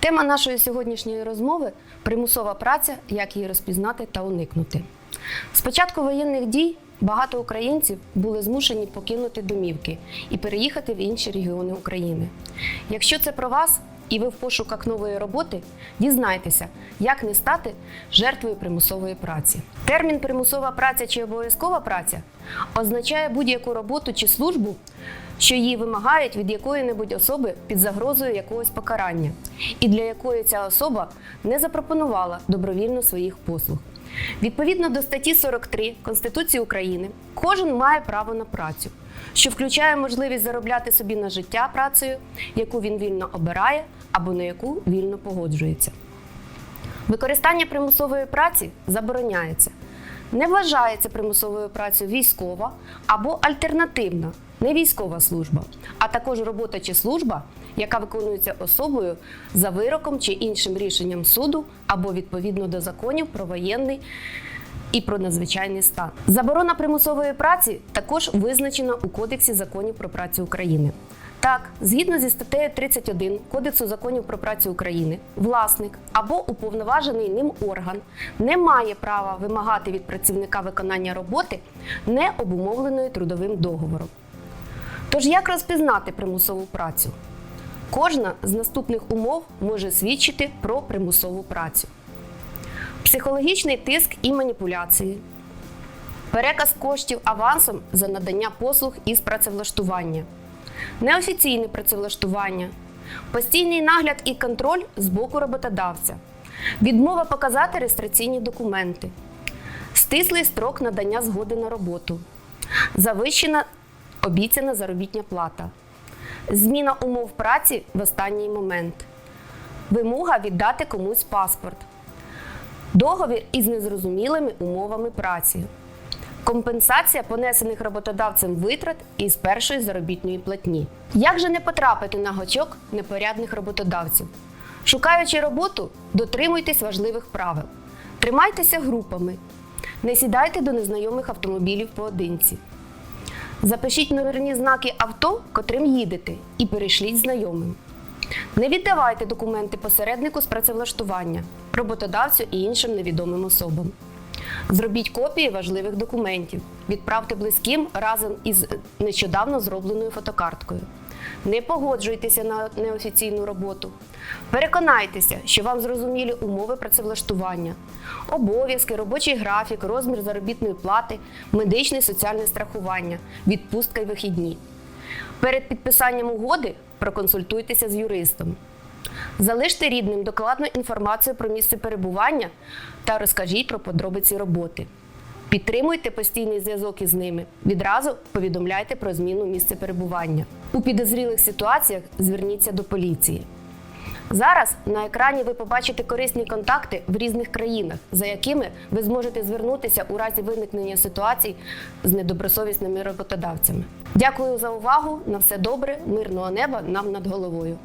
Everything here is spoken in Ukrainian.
Тема нашої сьогоднішньої розмови примусова праця, як її розпізнати та уникнути. З початку воєнних дій багато українців були змушені покинути домівки і переїхати в інші регіони України. Якщо це про вас і ви в пошуках нової роботи, дізнайтеся, як не стати жертвою примусової праці. Термін примусова праця чи обов'язкова праця означає будь-яку роботу чи службу, що її вимагають від якої-небудь особи під загрозою якогось покарання, і для якої ця особа не запропонувала добровільно своїх послуг. Відповідно до статті 43 Конституції України, кожен має право на працю, що включає можливість заробляти собі на життя працею, яку він вільно обирає або на яку вільно погоджується. Використання примусової праці забороняється. Не вважається примусовою працею військова або альтернативна невійськова служба, а також робота чи служба, яка виконується особою за вироком чи іншим рішенням суду або відповідно до законів про воєнний і про надзвичайний стан. Заборона примусової праці також визначена у Кодексі законів про працю України. Так, згідно зі статтею 31 Кодексу законів про працю України, власник або уповноважений ним орган не має права вимагати від працівника виконання роботи, не обумовленої трудовим договором. Тож як розпізнати примусову працю? Кожна з наступних умов може свідчити про примусову працю: психологічний тиск і маніпуляції, переказ коштів авансом за надання послуг із працевлаштування, неофіційне працевлаштування, постійний нагляд і контроль з боку роботодавця, відмова показати реєстраційні документи, стислий строк надання згоди на роботу, завищена обіцяна заробітня плата, зміна умов праці в останній момент, вимога віддати комусь паспорт, договір із незрозумілими умовами праці, компенсація понесених роботодавцем витрат із першої заробітної платні. Як же не потрапити на гачок непорядних роботодавців? Шукаючи роботу, дотримуйтесь важливих правил. Тримайтеся групами, не сідайте до незнайомих автомобілів поодинці. Запишіть номерні знаки авто, котрим їдете, і перейшліть знайомим. Не віддавайте документи посереднику з працевлаштування, роботодавцю і іншим невідомим особам. Зробіть копії важливих документів. Відправте близьким разом із нещодавно зробленою фотокарткою. Не погоджуйтеся на неофіційну роботу. Переконайтеся, що вам зрозумілі умови працевлаштування, обов'язки, робочий графік, розмір заробітної плати, медичне і соціальне страхування, відпустка й вихідні. Перед підписанням угоди проконсультуйтеся з юристом. Залиште рідним докладну інформацію про місце перебування та розкажіть про подробиці роботи. Підтримуйте постійний зв'язок із ними. Відразу повідомляйте про зміну місця перебування. У підозрілих ситуаціях зверніться до поліції. Зараз на екрані ви побачите корисні контакти в різних країнах, за якими ви зможете звернутися у разі виникнення ситуацій з недобросовісними роботодавцями. Дякую за увагу. На все добре, мирного неба нам над головою.